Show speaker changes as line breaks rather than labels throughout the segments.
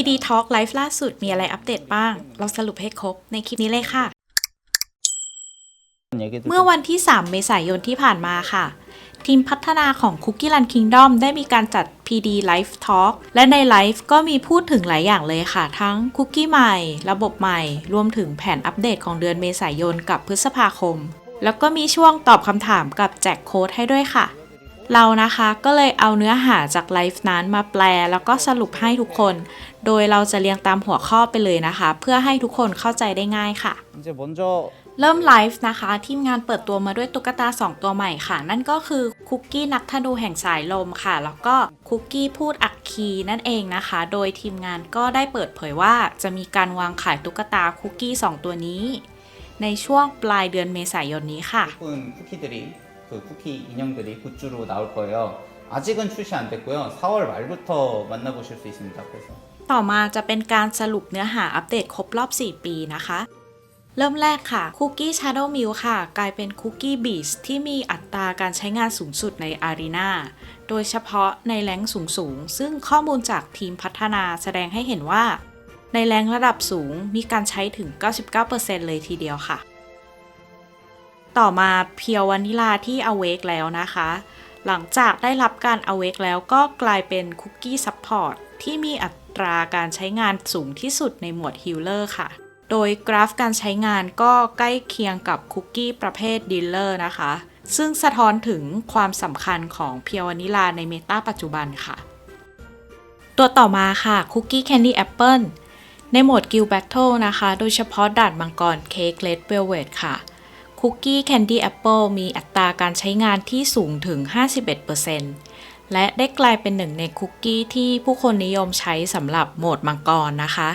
พีดีทอล์กไลฟ์ล่าสุดมีอะไรอัปเดตบ้าง เราสรุปให้ครบในคลิปนี้เลยค่ะ เมื่อวันที่ 3 เมษายนที่ผ่านมาค่ะ ทีมพัฒนาของ Cookie Run Kingdom ได้มีการจัด PD Live Talk และในไลฟ์ก็มีพูดถึงหลายอย่างเลยค่ะ ทั้งคุกกี้ใหม่ ระบบใหม่ รวมถึงแผนอัปเดตของเดือนเมษายนกับพฤษภาคม แล้วก็มีช่วงตอบคำถามกับแจกโค้ดให้ด้วยค่ะเรานะคะก็เลยเอาเนื้อหาจากไลฟ์นั้นมาแปลแล้วก็สรุปให้ทุกคน โดยเราจะเรียงตามหัวข้อไปเลยนะคะ เพื่อให้ทุกคนเข้าใจได้ง่ายค่ะ
이제 먼저
เริ่มไลฟ์นะคะ ทีมงานเปิดตัวมาด้วยตุ๊กตา 2 ตัวใหม่ค่ะ นั่นก็คือคุกกี้นักธนูแห่งสายลมค่ะ แล้วก็คุกกี้พูดอักคีนั่นเองนะคะ โดยทีมงานก็ได้เปิดเผยว่าจะมีการวางขายตุ๊กตาคุกกี้ 2 ตัวนี้ ในช่วงปลายเดือนเมษายนนี้ค่ะ
예쁜 쿠키들이 그 쿠키 인형들이 굿즈로 나올 거예요. 아직은 출시 안 됐고요. 4월 말부터 만나보실 수 있습니다. 그래서
ต่อมาจะเป็นการสรุปเนื้อหาอัปเดตครบรอบ 4 ปีนะคะ เริ่มแรกค่ะคุกกี้ Shadow m i l ค่ะ กลายเป็นคุกกี้บีสที่มีอัตราการใช้งานสูงสุดในอารีนาโดยเฉพาะในแรงสูงสูง ซึ่งข้อมูลจากทีมพัฒนาแสดงให้เห็นว่า ในแรงระดับสูงมีการใช้ถึง 99%เลยทีเดียวค่ะ ต่อมาเพียววานิลาที่ Awake แล้วนะคะ หลังจากได้รับการ Awake แล้วก็กลายเป็นคุกกี้ซัพพอร์ตที่มีอัตราการใช้งานสูงที่สุดในหมวด Healer ค่ะ โดยกราฟการใช้งานก็ใกล้เคียงกับคุกกี้ประเภท Dealer นะคะ ซึ่งสะท้อนถึงความสำคัญของเพียววานิลาในเมตาปัจจุบันค่ะ ตัวต่อมาค่ะคุกกี้แคนดี้แอปเปิลในโหมด Guild Battle นะคะ โดยเฉพาะด่านมังกรเค้กเลดเวลเวทค่ะ คุกกี้แคนดี้แอปเปิลมีอัตราการใช้งานที่สูงถึง 51%และได้กลายเป็นหนึ่งในคุกกี้ที่ผู้คนนิยมใช้สำหรับโหมดมังกรนะคะ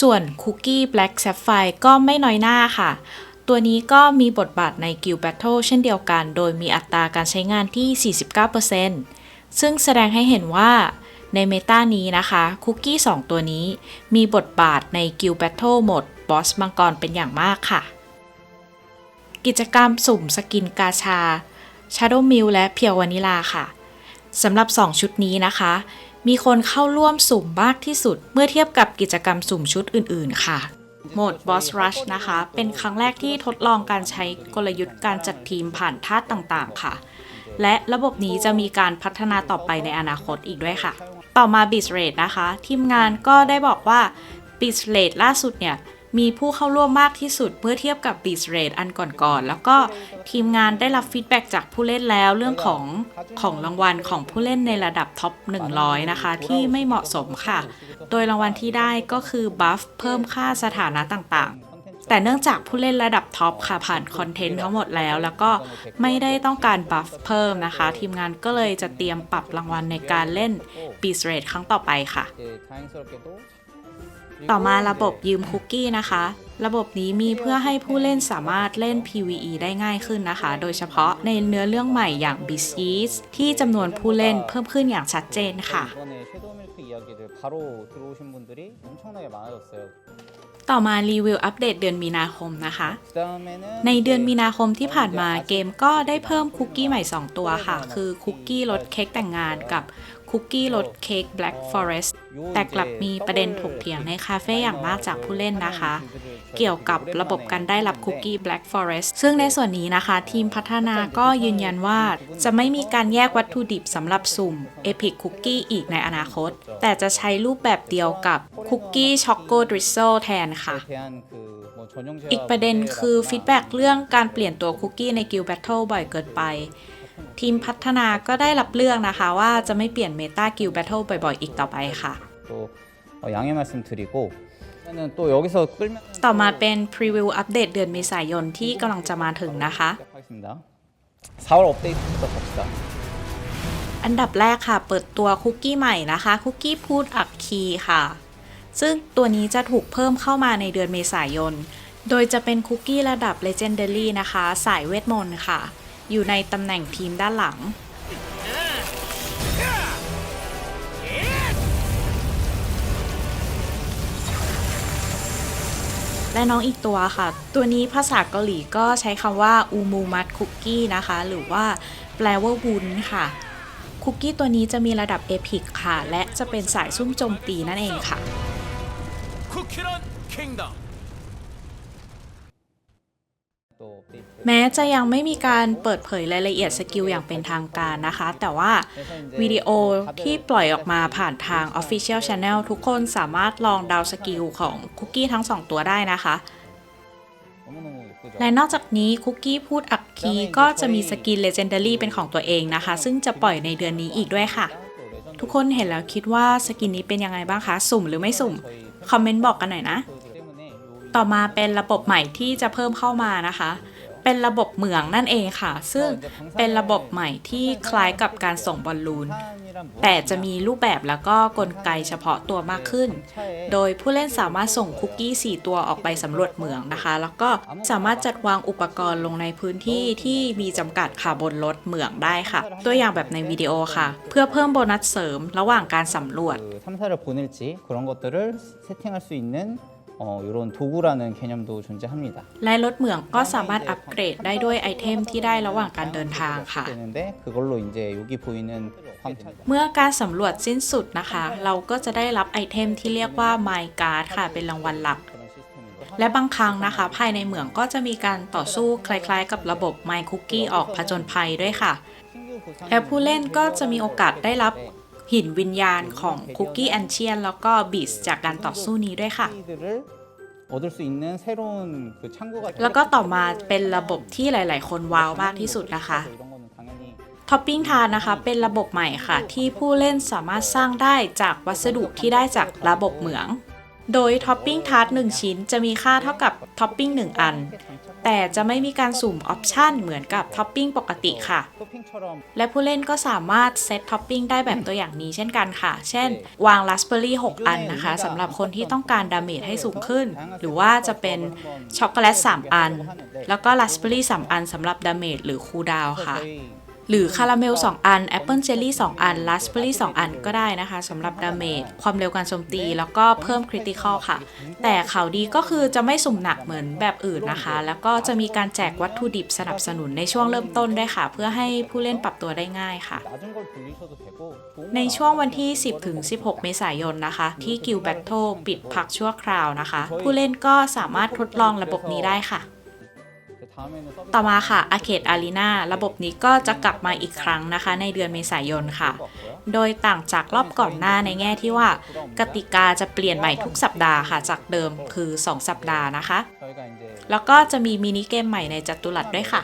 ส่วนคุกกี้ Black Sapphire ก็ไม่น้อยหน้าค่ะ ตัวนี้ก็มีบทบาทใน Guild Battle เช่นเดียวกัน โดยมีอัตราการใช้งานที่ 49%ซึ่งแสดงให้เห็นว่าในเมตานี้นะคะคุกกี้ 2 ตัวนี้มีบทบาทใน Guild Battle โหมดบอสมังกรเป็นอย่างมากค่ะ กิจกรรมสุ่มสกินกาชา Shadow m i l และเพียววานิลาค่ะสำหรับ 2 ชุดนี้นะคะ มีคนเข้าร่วมสุ่มมากที่สุด เมื่อเทียบกับกิจกรรมสุ่มชุดอื่นๆ ค่ะโหมด Boss Rush นะคะ เป็นครั้งแรกที่ทดลองการใช้กลยุทธ์การจัดทีมผ่านธาตุต่างๆ ค่ะ และระบบนี้จะมีการพัฒนาต่อไปในอนาคตอีกด้วยค่ะ ต่อมา b i t Rate นะคะ ทีมงานก็ได้บอกว่า b i t Rate ล่าสุดเนี่ย มีผู้เข้าร่วมมากที่สุดเมื่อเทียบกับบีสเรทอันก่อนๆ แล้วก็ทีมงานได้รับฟีดแบ็จากผู้เล่นแล้วเรื่องของของรางวัลของผู้เล่นในระดับท็อป 100 นะคะ ที่ไม่เหมาะสมค่ะ โดยรางวัลที่ได้ก็คือบัฟเพิ่มค่าสถานะต่างๆ แต่เนื่องจากผู้เล่นระดับท็อปค่ะผ่านคอนเทนต์ทั้งหมดแล้ว แล้วก็ไม่ได้ต้องการบัฟเพิ่มนะคะ ทีมงานก็เลยจะเตรียมปรับรางวัลในการเล่นปีสเรทครั้งต่อไปค่ะ ต่อมาระบบยืมคุกกี้นะคะ ระบบนี้มีเพื่อให้ผู้เล่นสามารถเล่น PVE ได้ง่ายขึ้นนะคะ โดยเฉพาะในเนื้อเรื่องใหม่อย่าง b i s e a s ที่จำนวนผู้เล่นเพิ่มขึ้นอย่างชัดเจนค่ะ ต่อมารีวิวอัปเดตเดือนมีนาคมนะคะ ในเดือนมีนาคมที่ผ่านมาเกมก็ได้เพิ่มคุกกี้ใหม่ 2 ตัวค่ะ คือคุกกี้รสเค้กแต่งงานกับคุกกี้รสเค้ก Black Forest แต่กลับมีประเด็นถกเถียงในคาเฟ่อย่างมากจากผู้เล่นนะคะ เกี่ยวกับระบบการได้รับคุกกี้ Black Forest ซึ่งในส่วนนี้นะคะ ทีมพัฒนาก็ยืนยันว่าจะไม่มีการแยกวัตถุดิบสำหรับสุ่ม Epic Cookie อีกในอนาคต แต่จะใช้รูปแบบเดียวกับคุกกี้ช็อกโกดริซโซแทนค่ะ อีกประเด็นคือฟีดแบ็กเรื่องการเปลี่ยนตัวคุกกี้ในกิลแบทเทิลบ่อยเกินไป ทีมพัฒนาก็ได้รับเลือกนะคะ ว่าจะไม่เปลี่ยนเมตากิลแบทเทิลบ่อยๆ อีกต่อไปค่ะ ต่อมาเป็นพรีวิวอัปเดตเดือนเมษายนที่กำลังจะมาถึงนะคะอันดับแรกค่ะ เปิดตัวคุกกี้ใหม่นะคะคุกกี้พูดอักคีค่ะ ซึ่งตัวนี้จะถูกเพิ่มเข้ามาในเดือนเมษายน โดยจะเป็นคุกกี้ระดับ Legendary นะคะ สายเวทมนต์ค่ะ อยู่ในตำแหน่งทีมด้านหลัง และน้องอีกตัวค่ะ ตัวนี้ภาษาเกาหลีก็ใช้คำว่าอูมูมัตคุกกี้นะคะ หรือว่าแปลว่าวุ้นค่ะ คุกกี้ตัวนี้จะมีระดับเอพิกค่ะ และจะเป็นสายซุ่มโจมตีนั่นเองค่ะ
คุกกี้
รันคิงด
แม้จะยังไม่มีการเปิดเผยรายละเอียดสกิลอย่างเป็นทางการนะคะ แต่ว่าวิดีโอที่ปล่อยออกมาผ่านทาง Official Channel ทุกคนสามารถลองดาวสกิลของคุกกี้ทั้ง 2 ตัวได้นะคะ และนอกจากนี้คุกกี้พูดอักคีก็จะมีสกิล Legendary เป็นของตัวเองนะคะ ซึ่งจะปล่อยในเดือนนี้อีกด้วยค่ะ ทุกคนเห็นแล้วคิดว่าสกินนี้เป็นยังไงบ้างคะ สุ่มหรือไม่สุ่ม คอมเมนต์บอกกันหน่อยนะ ต่อมาเป็นระบบใหม่ที่จะเพิ่มเข้ามานะคะ เป็นระบบเหมืองนั่นเองค่ะ ซึ่งเป็นระบบใหม่ที่คล้ายกับการส่งบอลลูน แต่จะมีรูปแบบแล้วก็กลไกเฉพาะตัวมากขึ้น โดยผู้เล่นสามารถส่งคุกกี้ 4 ตัวออกไปสำรวจเหมืองนะคะ แล้วก็สามารถจัดวางอุปกรณ์ลงในพื้นที่ที่มีจำกัดค่ะบนรถเหมืองได้ค่ะ ตัวอย่างแบบในวิดีโอค่ะ เพื่อเพิ่มโบนัสเสริมระหว่างการสำรวจ
그 탐사를 보낼지 그런 것들을 세팅할 수 있는 어, 이런 도구라는 개념도 존재합니다.
และรถเหมืองก็สามารถอัปเกรดได้ด้วยไอเทมที่ได้ระหว่างการเดินทางค่ะ
되는데 그걸로 이제 여기 보이는 탐
เมื่อการสำรวจสิ้นสุดนะคะ เราก็จะได้รับไอเทมที่เรียกว่า My Card ค่ะ เป็นรางวัลหลัก
그런 시스템인
และบางครั้งนะคะ ภายในเหมืองก็จะมีการต่อสู้คล้ายๆ กับระบบ My Cookie ออกผจญภัยด้วยค่ะ
신규
และผู้เล่นก็จะมีโอกาสได้รับ หินวิญญาณของคุกกี้แอนเชียนแล้วก็บีสจากการต่อสู้นี้ด้วยค่ะ แล้วก็ต่อมาเป็นระบบที่หลาย ๆ คนว้าวมากที่สุดนะคะท็อปปิ้งทานนะคะเป็นระบบใหม่ค่ะ ที่ผู้เล่นสามารถสร้างได้จากวัสดุที่ได้จากระบบเหมือง โดยท็อปปิ้งทาร์ต1ชิ้นจะมีค่าเท่ากับท็อปปิ้ง1 อัน แต่จะไม่มีการสุ่มออปชันเหมือนกับท็อปปิ้งปกติค่ะ และผู้เล่นก็สามารถเซตท็อปปิ้งได้แบบตัวอย่างนี้เช่นกันค่ะ เช่น วางลัสเบอร์รี่6อันนะคะสำหรับคนที่ต้องการดาเมจให้สูงขึ้น หรือว่าจะเป็นช็อกโกแลต3อัน แล้วก็ลัสเบอร์รี่3อันสำหรับดาเมจหรือคูลดาวค่ะ หรือคาราเมล 2 อันแอปเปิลเจลลี่2อันลัสเบอรี่2อันก็ได้นะคะสำหรับดาเมจความเร็วการโจมตี แล้วก็เพิ่มคริติคอลค่ะ แต่ข่าวดีก็คือจะไม่สุ่มหนักเหมือนแบบอื่นนะคะ แล้วก็จะมีการแจกวัตถุดิบสนับสนุนในช่วงเริ่มต้นด้วยค่ะ เพื่อให้ผู้เล่นปรับตัวได้ง่ายค่ะ ในช่วงวันที่ 10ถึง16 เมษายนนะคะ ที่กิลแบทโทปิดพักชั่วคราวนะคะ ผู้เล่นก็สามารถทดลองระบบนี้ได้ค่ะ
ต่อมาค่ะอา
เคดอารีนาระบบนี้ก็จะกลับมาอีกครั้งนะคะ ในเดือนเมษายนค่ะ โดยต่างจากรอบก่อนหน้าในแง่ที่ว่ากติกาจะเปลี่ยนใหม่ทุกสัปดาห์ค่ะ จากเดิมคือ 2 สัปดาห์นะคะ แล้วก็จะมีมินิเกมใหม่ในจัตุรัสด้วยค่ะ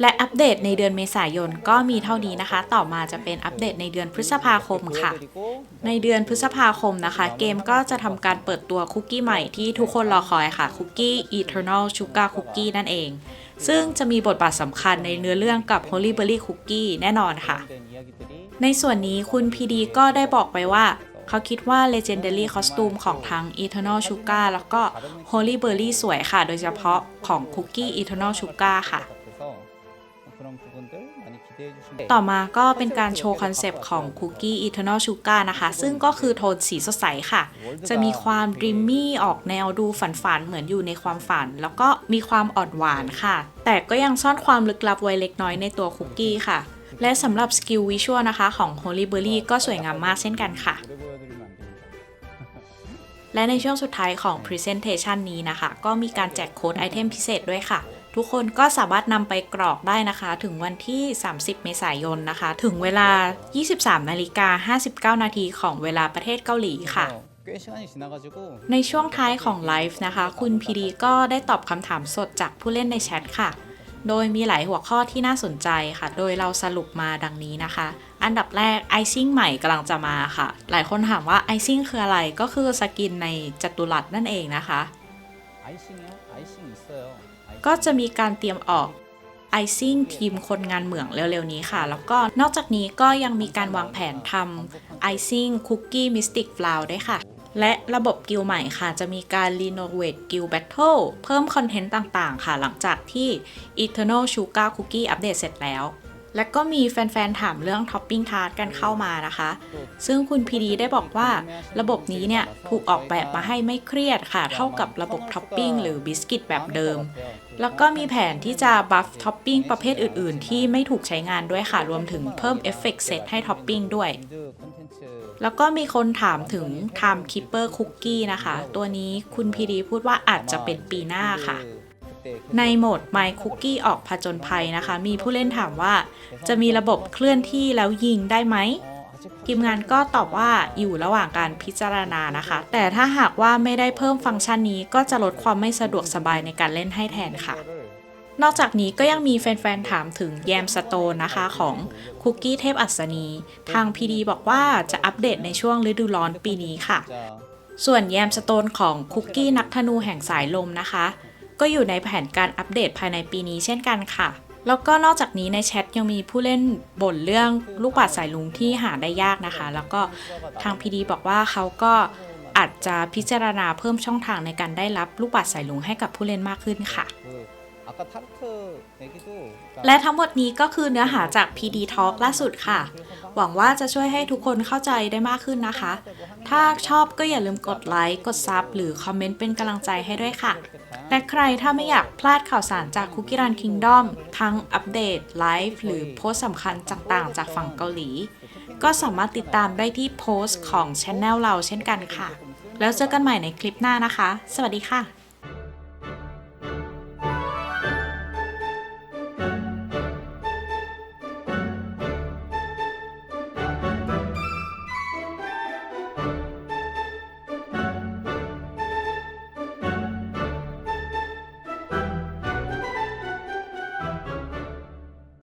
และอัปเดตในเดือนเมษายนก็มีเท่านี้นะคะ ต่อมาจะเป็นอัปเดตในเดือนพฤษภาคมค่ะ ในเดือนพฤษภาคมนะคะ เกมก็จะทำการเปิดตัวคุกกี้ใหม่ที่ทุกคนรอคอยค่ะคุกกี้ Eternal Sugar Cookie นั่นเอง ซึ่งจะมีบทบาทสำคัญในเนื้อเรื่องกับ Holy Berry Cookie แน่นอนค่ะ ในส่วนนี้คุณพีดีก็ได้บอกไปว่าเขาคิดว่า Legendary Costume ของทั้ง Eternal Sugar แล้วก็ Holy Berry สวยค่ะ โดยเฉพาะของ Cookie Eternal Sugar ค่ะ ต่อมาก็เป็นการโชว์คอนเซปต์ของคุกกี้อีเ Eternal Sugar นะคะ ซึ่งก็คือโทนสีสดใสค่ะ จะมีความดรีมมี่ออกแนวดูฝันฝันเหมือนอยู่ในความฝัน แล้วก็มีความอ่อนหวานค่ะ แต่ก็ยังซ่อนความลึกลับไว้เล็กน้อยในตัวคุกกี้ค่ะ และสำหรับสกิลวิชวลนะคะของ Holy Berry ก็สวยงามมากเช่นกันค่ะและในช่วงสุดท้ายของ Presentation นี้นะคะ ก็มีการแจกโค้ดไอเทมพิเศษด้วยค่ะ ทุกคนก็สามารถนำไปกรอกได้นะคะ ถึงวันที่ 30 เมษายนนะคะ ถึงเวลา 23นาฬิกา59 นาทีของเวลาประเทศเกาหลีค่ะในช่วงท้ายของไลฟ์นะคะ คุณพีดีก็ได้ตอบคำถามสดจากผู้เล่นในแชทค่ะ โดยมีหลายหัวข้อที่น่าสนใจค่ะ โดยเราสรุปมาดังนี้นะคะ อันดับแรกไอซิ่งใหม่กำลังจะมาค่ะ หลายคนถามว่าไอซิ่งคืออะไรก็คือสกินในจัตุรัสนั่นเองนะคะ ก็จะมีการเตรียมออกไอซิ่งทีมคนงานเหมืองเร็วๆนี้ค่ะ แล้วก็นอกจากนี้ก็ยังมีการวางแผนทำไอซิ่งคุกกี้มิสติกฟลาวด้วยค่ะ และระบบกิลใหม่ค่ะ จะมีการรีโนเวทกิลแบทเทิลเพิ่มคอนเทนต์ต่างๆ ค่ะ หลังจากที่ Eternal Sugar Cookie อัปเดตเสร็จแล้ว และก็มีแฟนๆ ถามเรื่องท็อปปิ้งทาร์ตกันเข้ามานะคะ ซึ่งคุณพีดีได้บอกว่าระบบนี้เนี่ยถูกออกแบบมาให้ไม่เครียดค่ะ เท่ากับระบบท็อปปิ้งหรือบิสกิตแบบเดิม แล้วก็มีแผนที่จะบัฟท็อปปิ้งประเภทอื่นๆ ที่ไม่ถูกใช้งานด้วยค่ะ รวมถึงเพิ่มเอฟเฟกเซตให้ท็อปปิ้งด้วย แล้วก็มีคนถามถึง Time Keeper Cookie นะคะ ตัวนี้คุณพีดีพูดว่าอาจจะเป็นปีหน้าค่ะ ในโหมด My Cookie ออกผจญภัยนะคะ มีผู้เล่นถามว่า จะมีระบบเคลื่อนที่แล้วยิงได้ไหมทีมงานก็ตอบว่าอยู่ระหว่างการพิจารณานะคะ แต่ถ้าหากว่าไม่ได้เพิ่มฟังก์ชันนี้ก็จะลดความไม่สะดวกสบายในการเล่นให้แทนค่ะ นอกจากนี้ก็ยังมีแฟนๆ ถามถึงแยมสโตนนะคะของคุกกี้เทพอัศนี ทาง PD บอกว่าจะอัปเดตในช่วงฤดูร้อนปีนี้ค่ะ ส่วนแยมสโตนของคุกกี้นักธนูแห่งสายลมนะคะ ก็อยู่ในแผนการอัปเดตภายในปีนี้เช่นกันค่ะ แล้วก็นอกจากนี้ในแชทยังมีผู้เล่นบ่นเรื่องลูกบาศสายลุงที่หาได้ยากนะคะ แล้วก็ทางพีดีบอกว่าเขาก็อาจจะพิจารณาเพิ่มช่องทางในการได้รับลูกบาศสายลุงให้กับผู้เล่นมากขึ้นค่ะ และทั้งหมดนี้ก็คือเนื้อหาจาก PD Talk ล่าสุดค่ะ หวังว่าจะช่วยให้ทุกคนเข้าใจได้มากขึ้นนะคะ ถ้าชอบก็อย่าลืมกดไลค์ กดซับหรือคอมเมนต์เป็นกำลังใจให้ด้วยค่ะ และใครถ้าไม่อยากพลาดข่าวสารจากคุกกี้รันคิงดอมทั้งอัปเดต ไลฟ์หรือโพสต์สำคัญต่างๆ จากฝั่งเกาหลี ก็สามารถติดตามได้ที่โพสต์ของช anel เราเช่นกันค่ะ แล้วเจอกันใหม่ในคลิปหน้านะคะ สวัสดีค่ะ